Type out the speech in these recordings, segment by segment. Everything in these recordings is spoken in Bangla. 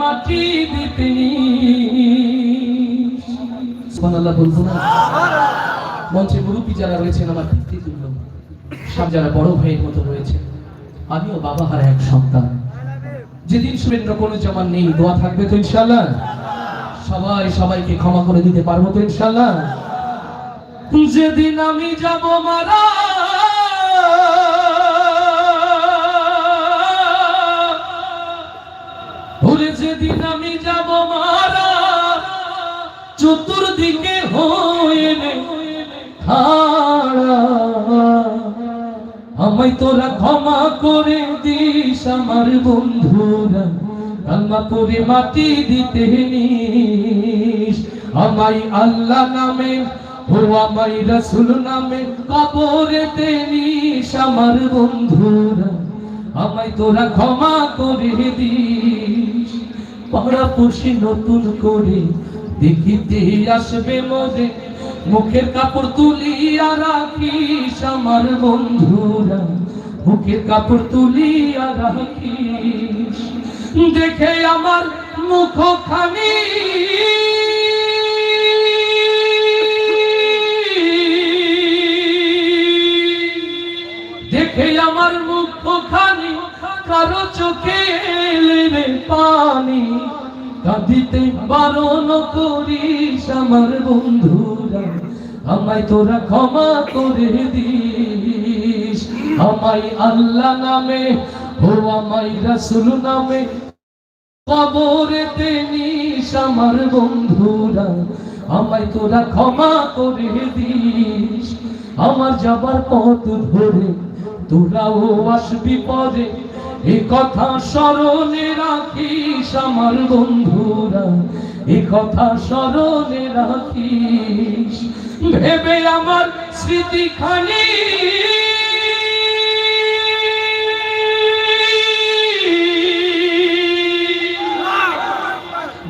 মাটি সুবহানাল্লাহ, বলব না? মঞ্চে যারা রয়েছেন, আমার সব যারা বড় ভাইয়ের মতো রয়েছে আমিও বাবা হারা এক সন্তান। যেদিন সুরেন্দ্র, কোনো জমান নেই, দোয়া থাকবে তো ইনশাল্লাহ সবাই সবাইকে ক্ষমা করে দিতে পারব তো ইনশাল্লাহ যেদিন আমি যাব মারা চতুর্দিকে হয়ে আমায় তোরা ক্ষমা করে দিস আমার বন্ধুরা কালমা পরে মাটি দিতে নিস। আমায় আল্লাহ নামে, ও আমায় রসুল নামে কবরেতে নিস আমার বন্ধুরা। আমায় তোরা ক্ষমা করে দিস। পাড়া পড়শি নতুন করে দেখিতে আসবে মোরে, মুখের কাপড় তুলিয়া রাখিস আমার বন্ধুরা। মুখের কাপড় তুলিয়া রাখিস, দেখে আমার মুখ খানি দেখে আমার মুখ খানি কারও চোখে পানি। কাঁদিতে বারণ করিস আমার বন্ধুরা, আমায় তোরা ক্ষমা করে দিস। আমায় আল্লাহ নামে ও আমায় রাসুল নামে কবরেতে নিস আমার বন্ধুরা, আমায় তোরা ক্ষমা করে দিস। আমার যাবার পথ ধরে তোরাও আসবি পরে। এ কথা স্মরণে রাখিস আমার বন্ধুরা। এ কথা স্মরণে রাখিস। ভেবে আমার স্মৃতি খানি।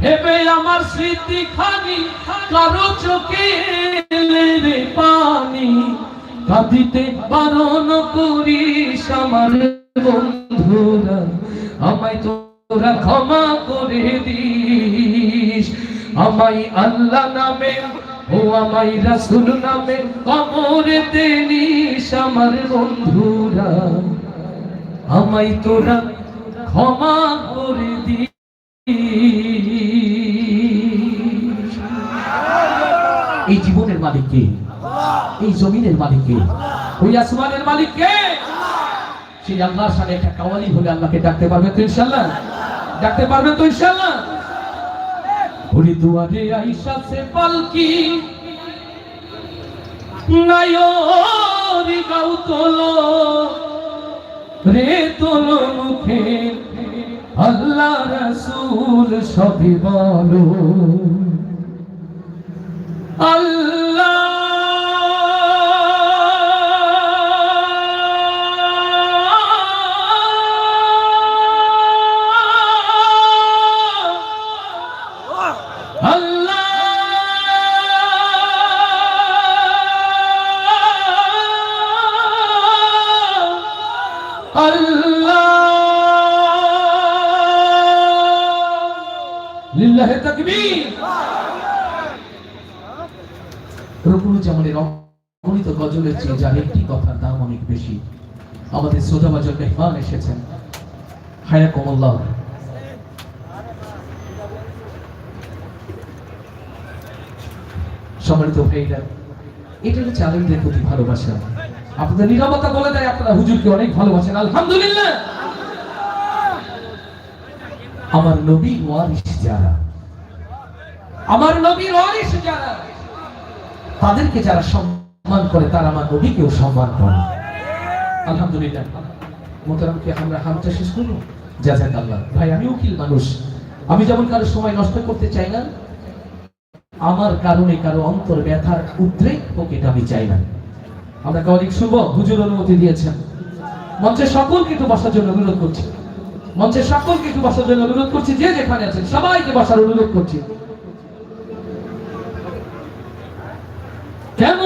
ভেবে আমার স্মৃতি খানি, কারও চোখে পানি। কাঁদিতে বারণ করিস আমার বন্ধুরা আমায় তোরা ক্ষমা করে দিস। আল্লাহ নামে ও রাসুল নামে আমার বন্ধুরা। আমায় তোরা ক্ষমা করে দিস। এই জীবনের মালিক কে? এই জমিনের মালিক কে? ওই আসমানের মালিক কে? সেই আল্লাহর সাথে একটা কাওয়ালি হলে আল্লাহকে ডাকতে পারবে তো ইনশাল্লাহ ডাকতে পারবে তো ইনশাল্লাহ ওরে দুয়ারে আইসা সে পালকি। নায়রি রে তোলো মুখে। আল্লাহ রসুল সবই বলো। আল্লাহ আমাদের শ্রোতাবাজন মেহমান এসেছেন। হায়া কমল্লাহ সম্মানিত ভাইরা এটা হচ্ছে আলেমদের প্রতি ভালোবাসা। আপনাদের নিরবতা বলে দেয়, আপনারা হুজুরকে অনেক ভালোবাসেন, আলহামদুলিল্লাহ। আমার নবী ওয়ারিস যারা, আমার নবীর ওয়ারিস যারা, তাদেরকে যারা সম্মান করে, তারা আমার নবীকেও সম্মান করে। আলহামদুলিল্লাহ। মোতারামকে আমরা হামটা শেষ করব? জাজাক আল্লাহ ভাই আমি উকিল মানুষ? আমি যেমন কারও সময় নষ্ট করতে চাই না, আমার কারণে কারও অন্তর ব্যথার উদ্রেক হোক এটা আমি চাই না। আমরা কাউরিক শুভ, হুজুর অনুমতি দিয়েছেন। মঞ্চে সকলকে একটু বসার জন্য অনুরোধ করছি। মঞ্চে সকলকে একটু বসার জন্য অনুরোধ করছি, যে যেখানে আছেন, সবাইকে বসার অনুরোধ করছি। কেমন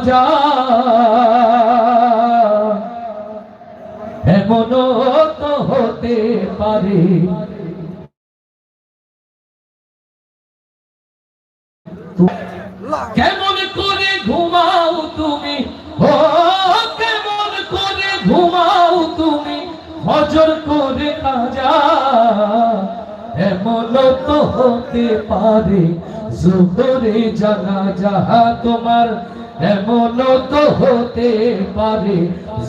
করে কাজা এমনও তো হতে পারে। কেমন করে ঘুমাও তুমি? ও, কেমন করে ঘুমাও তুমি? হজর করে কাজা এমন তো হতে পারে। জোহরে জানা যাহা তোমার এমন তো হতে পারে,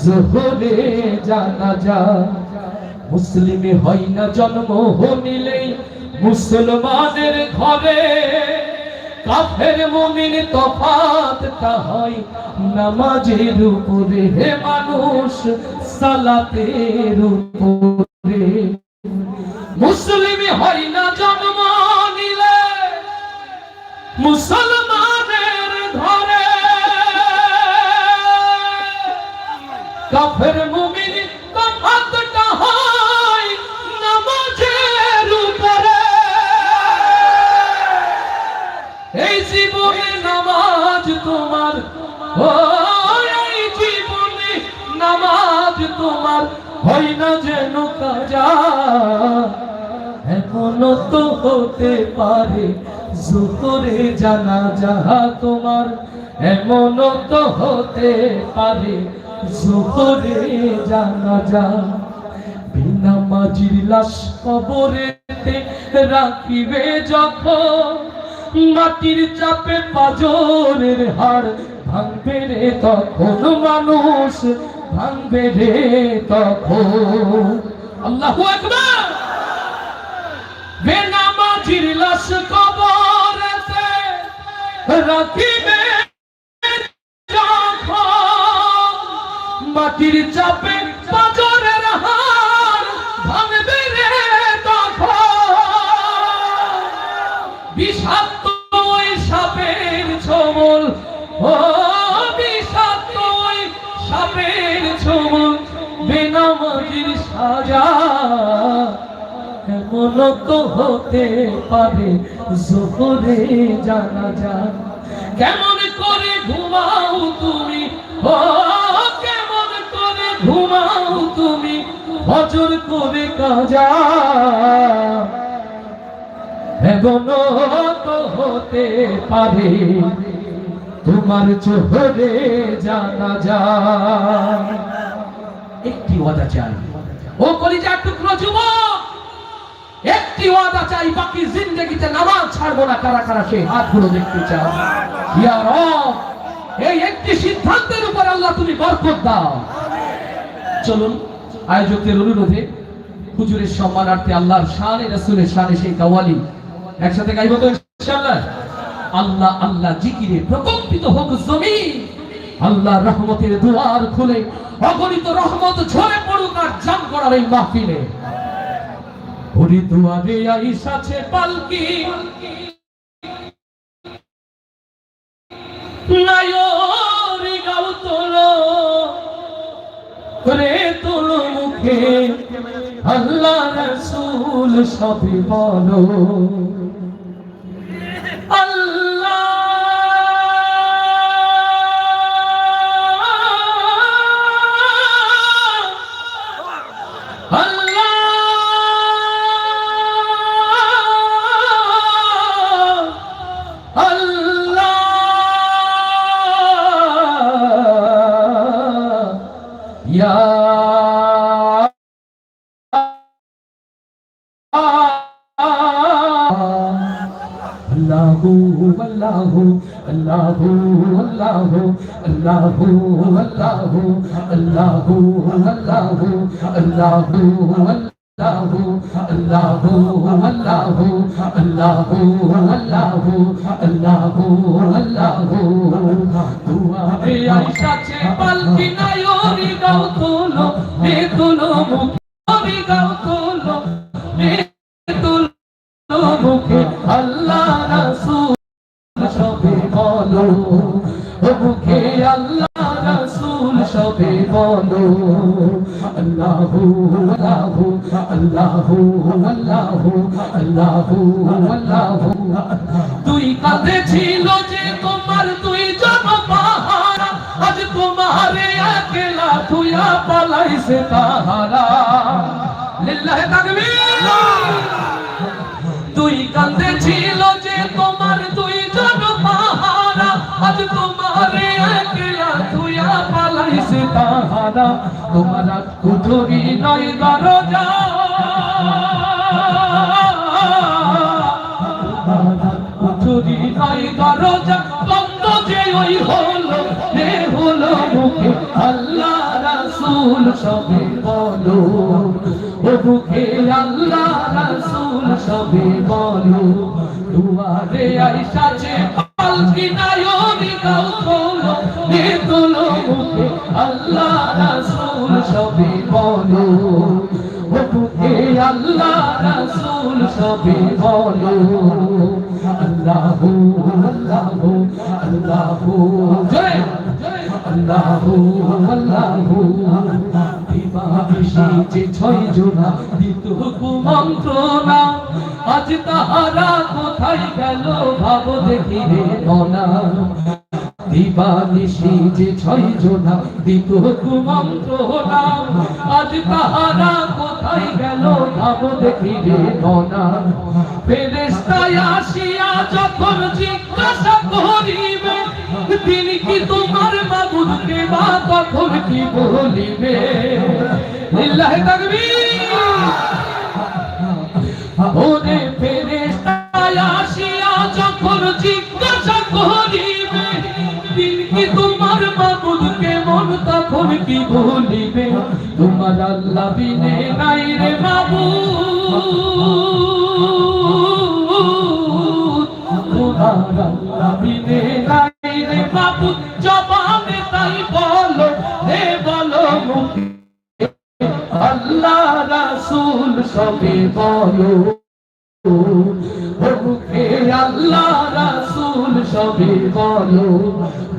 জোহরে জানা যা মুসলিমে হয় না জন্ম নিলেই মুসলমানের ঘরে কাফের মুমিন তফাতটা হয় নামাজের উপরে হে মানুষ, সালাতের উপরে। মুসলিম হয় না জন্ম নিলে মুসলমানের কাফের মুমিন তফাতটা হয় নামাজের উপরে। নামাজ তোমার ও নামাজ তোমার হয় না যেন কাজা। এমনও তো হতে পারে জোরে জানা যাহা তোমার, এমনও তো হতে পারে জোরে জানা বিনা লাশ কবরেতে রাখিবে যখন। মাটির চাপে পাজরের হাড় ভাঙবে রে তখন মানুষ ভাঙবে রে তখন। আল্লাহু আকবার! বেনামাজির লাশ কবরেতে রাখিবে মাটির চাপে পাজরের হাড় ভাঙবে রে বিষাক্ত ওই সাপের ছবল ও বিষাক্ত ওই সাপের ছবল বেনামাজির সাজা এমন তো হতে পারে, জোহরে জানা যা কেমন করে ঘুমাও তুমি, ও ঘুমাও তুমি হজর করে কাজা? তো হতে পারে, তোমার চোহরে জানা যায় একটি ওয়াদা চাই। ও কলিজার টুকরো যুবক, একটি ওয়াদা চাই, বাকি জিন্দগিতে নামাজ ছাড়বো না, কারা কারা সেই হাতগুলো দেখতে চাও এই একটি সিদ্ধান্তের উপর আল্লাহ তুমি বরকত দাও। চলুন, আয়োজকদের অনুরোধে হুজুরের সম্মানার্থে আল্লাহর শানে, রাসূলের শানে সেই কাওয়ালি একসাথে গাইব তো ইনশাআল্লাহ? আল্লাহ আল্লাহ জিকিরে প্রকম্পিত হোক জমিন। আল্লাহ রহমতের দুয়ার খুলে, অগণিত রহমত ঝরে পড়ুক আর জাম করার এই মাহফিলে। ওরে দুয়ারে আইসাছে পালকি। নায়রি রে তোলো মুখে আল্লাহ রসুল সবই বলো। আল্লাহ আল্লাহু আল্লাহু আল্লাহু আল্লাহু আল্লাহু আল্লাহু আল্লাহু আল্লাহু আল্লাহু আল্লাহু আল্লাহু আল্লাহু আল্লাহু আল্লাহু আল্লাহু আল্লাহু। দুয়ারে আইসাছে পালকি নায়রি গাও তোলো রে তোলো মুখি গাও তোলো। রে বলো আল্লাহ আল্লাহ আল্লাহ আল্লাহ আল্লাহ আল্লাহ তুই কাঁধে ছিল যে তোমার তুই জন পাহারা, আজ তোমারে একলা তুইয়া পালাইছে তাহারা। লিল্লাহে তাকবীর। তুই কাঁধে ছিল যে তোমার তুই জন পাহারা, আজ তোমারে পালাইছে তাহারা? তোমার কুঠুরি নয় দরজা। কুঠুরি নয় দরজা। বন্ধ যে ওই হলো রে হলো মুখে আল্লাহ রাসূল, সবে বলো। ও মুখে আল্লাহ রাসূল, সবে বলো। দুয়ারে আইসাছে পালকি নায়নি গাও তোলো রে তোলো মুখে আল্লাহ রাসূল সবে বলো। ও মুখে আল্লাহ রাসূল সবে বলো। আল্লাহু আল্লাহু আল্লাহু। জয় আল্লাহু আল্লাহু। দিবানিশি যে ছয় জোড়া আজ তাহারা কোথায় গেল ভাব দেখি রে মনা দিবানিশি যে ছয় জোড়া দিত কুমন্ত্রণা আজ তাহারা কোথায় গেল ভাব দেখি রে মনা। ফেরেশতায় আসিয়া যখন জিজ্ঞাসা করিবে তিনি কি তোমার মাবুদকে বা তখন কি বলিবে? লিল্লাহি তাকবীর। ওরে ফেরেশতায় আসিয়া যখন জিজ্ঞাসা তখন কি বলিবে? তোমার আল্লাহ বিনে নাই রে মাবুদ। তোমার আল্লাহ নাই রে মাবুদ। জবানে তাই বলো, হে বলো আল্লাহ রাসূল সবে বলো মুখে আল্লাহ রাসূল সবে বলো।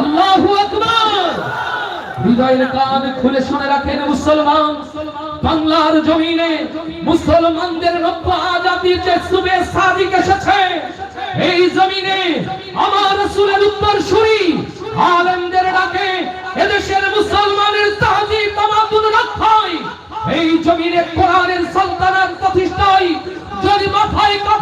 আল্লাহু আকবার। হৃদয়ের কান খুলে শুনে রাখেন মুসলমান। বাংলার জমিনে মুসলমানদের নব্য জাতির যে সুবে সাদিক এসেছে, এই জমিনে আমার রাসূলের উত্তর শুনি আলেমদের ডাকে, এদেশের মুসলমানের তাহজিব তামাদ্দুন রক্ষায়, এই জমিনে কোরআনের সালতানাত প্রতিষ্ঠায় যদি মাথায় কাপড়ের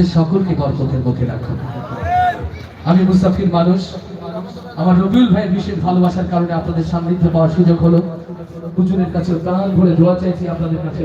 আপনাদের সকলকে বরকতের মধ্যে রাখুন আমি মুস্তাফির মানুষ। আমার রবিউল ভাইয়ের বিশেষ ভালোবাসার কারণে আপনাদের সান্নিধ্য পাওয়ার সুযোগ হলো। হুজুরের কাছে প্রাণ ভরে দোয়া চাইছি, আপনাদের কাছে